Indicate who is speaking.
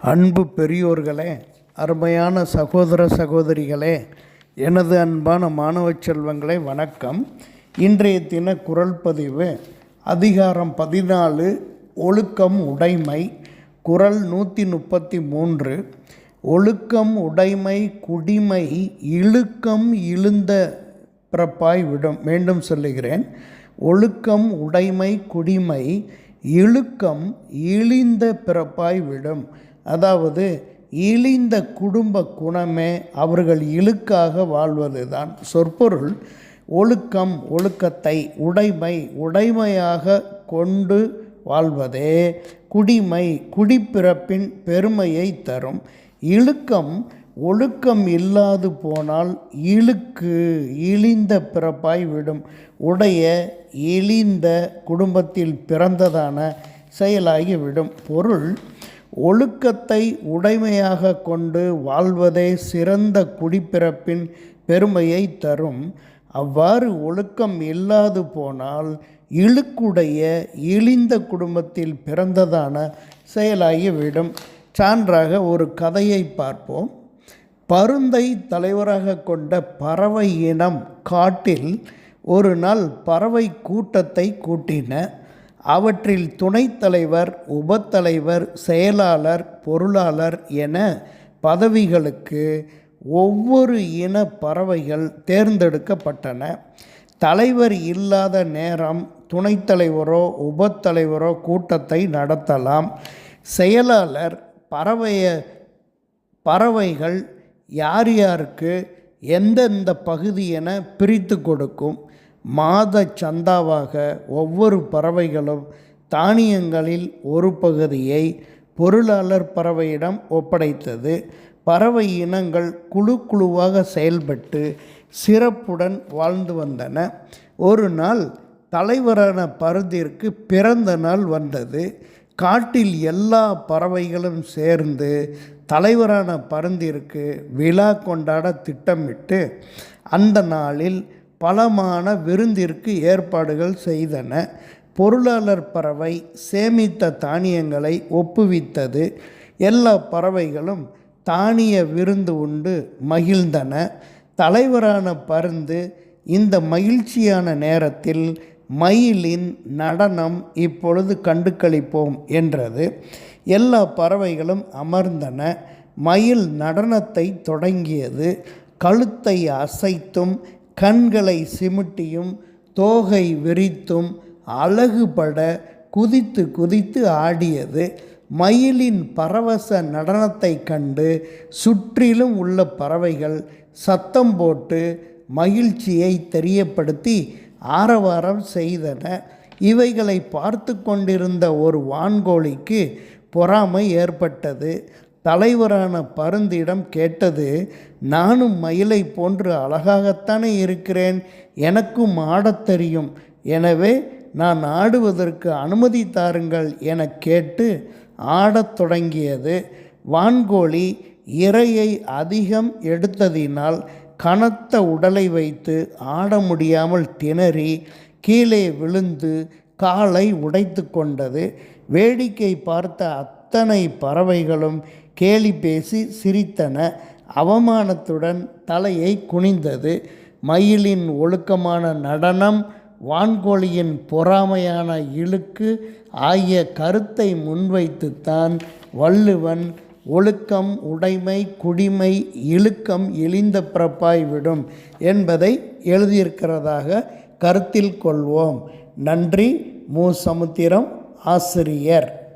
Speaker 1: அன்பு பெரியோர்களே அருமையான சகோதர சகோதரிகளே எனது அன்பான மாணவ செல்வங்களே வணக்கம். இன்றைய தின குரல் பதிவு அதிகாரம் பதினாலு ஒழுக்கம் உடைமை குரல் நூற்றி முப்பத்தி மூன்று. ஒழுக்கம் உடைமை குடிமை இழுக்கம் இழுந்த பிறப்பாய் விடும் மீண்டும் சொல்லுகிறேன். ஒழுக்கம் உடைமை குடிமை இழுக்கம் இழிந்த பிறப்பாய் விடும். அதாவது இழிந்த குடும்ப குணமே அவர்கள் இழுக்காக வாழ்வது தான் சொற்பொருள் ஒழுக்கம் ஒழுக்கத்தை உடைமை உடைமையாக கொண்டு வாழ்வதே குடிமை குடிப்பிறப்பின் பெருமையை தரும். இழுக்கம் ஒழுக்கம் இல்லாது போனால் இழுக்கு இழிந்த பிறப்பாய் விடும். உடைய இழிந்த குடும்பத்தில் பிறந்ததான செயலாகிவிடும். பொருள் ஒழுக்கத்தை உடைமையாக கொண்டு வாழ்வதே சிறந்த குடிப்பிறப்பின் பெருமையை தரும். அவ்வாறு ஒழுக்கம் இல்லாது போனால் இழுக்குடைய இழிந்த குடும்பத்தில் பிறந்ததான செயலாகிவிடும். சான்றாக ஒரு கதையை பார்ப்போம். பருந்தை தலைவராக கொண்ட பறவை இனம் காட்டில் ஒரு நாள் பறவை கூட்டத்தை கூட்டின. அவற்றில் துணைத் தலைவர் உபத்தலைவர் செயலாளர் பொருளாளர் என பதவிகளுக்கு ஒவ்வொரு இன பறவைகள் தேர்ந்தெடுக்கப்பட்டன. தலைவர் இல்லாத நேரம் துணைத்தலைவரோ உபத்தலைவரோ கூட்டத்தை நடத்தலாம். செயலாளர் பறவைய பறவைகள் யார் யாருக்கு எந்தெந்த பகுதி என பிரித்து கொடுக்கும். மாத சந்தாவாக ஒவ்வொரு பறவைகளும் தானியங்களில் ஒரு பகுதியை பொருளாளர் பறவையிடம் ஒப்படைத்தது. பறவை இனங்கள் குழு குழுவாக செயல்பட்டு சிறப்புடன் வாழ்ந்து வந்தன. ஒரு நாள் தலைவரான பருந்திற்கு பிறந்த நாள் வந்தது. காட்டில் எல்லா பறவைகளும் சேர்ந்து தலைவரான பருந்திற்கு விழா கொண்டாட திட்டமிட்டு அந்த நாளில் பலமான விருந்திற்கு ஏற்பாடுகள் செய்தன. பொருளாளர் பறவை சேமித்த தானியங்களை ஒப்புவித்தது. எல்லா பறவைகளும் தானிய விருந்து உண்டு மகிழ்ந்தன. தலைவரான பருந்து இந்த மகிழ்ச்சியான நேரத்தில் மயிலின் நடனம் இப்பொழுது கண்டுகளிப்போம் என்றது. எல்லா பறவைகளும் அமர்ந்தன. மயில் நடனத்தை தொடங்கியது. கழுத்தை அசைத்தும் கண்களை சிமிட்டியும் தோகை விரித்தும் அழகுபட குதித்து குதித்து ஆடியது. மயிலின் பரவச நடனத்தை கண்டு சுற்றிலும் உள்ள பறவைகள் சத்தம் போட்டு மகிழ்ச்சியை தெரியப்படுத்தி ஆரவாரம் செய்தன. இவைகளை பார்த்து கொண்டிருந்த ஒரு வான்கோழிக்கு பொறாமை ஏற்பட்டது. தலைவரான பருந்திடம் கேட்டது நானும் மயிலை போன்று அழகாகத்தானே இருக்கிறேன். எனக்கும் ஆடத் தெரியும். எனவே நான் ஆடுவதற்கு அனுமதி தாருங்கள் என கேட்டு ஆடத் தொடங்கியது. வான்கோழி இரையை அதிகம் எடுத்ததினால் கனத்த உடலை வைத்து ஆட முடியாமல் திணறி கீழே விழுந்து காலை உடைத்து கொண்டது. வேடிக்கை பார்த்த அத்தனை பறவைகளும் கேலி பேசி சிரித்தன. அவமானத்துடன் தலையை குனிந்தது. மயிலின் ஒழுக்கமான நடனம் வான்கோழியின் பொறாமையான இழுக்கு ஆகிய கருத்தை முன்வைத்துத்தான் வள்ளுவன் ஒழுக்கம் உடைமை குடிமை இழுக்கம் இழிந்த பிறப்பாய் விடும் என்பதை எழுதியிருக்கிறதாக கருத்தில் கொள்வோம். நன்றி. மு. சமுத்திரம் ஆசிரியர்.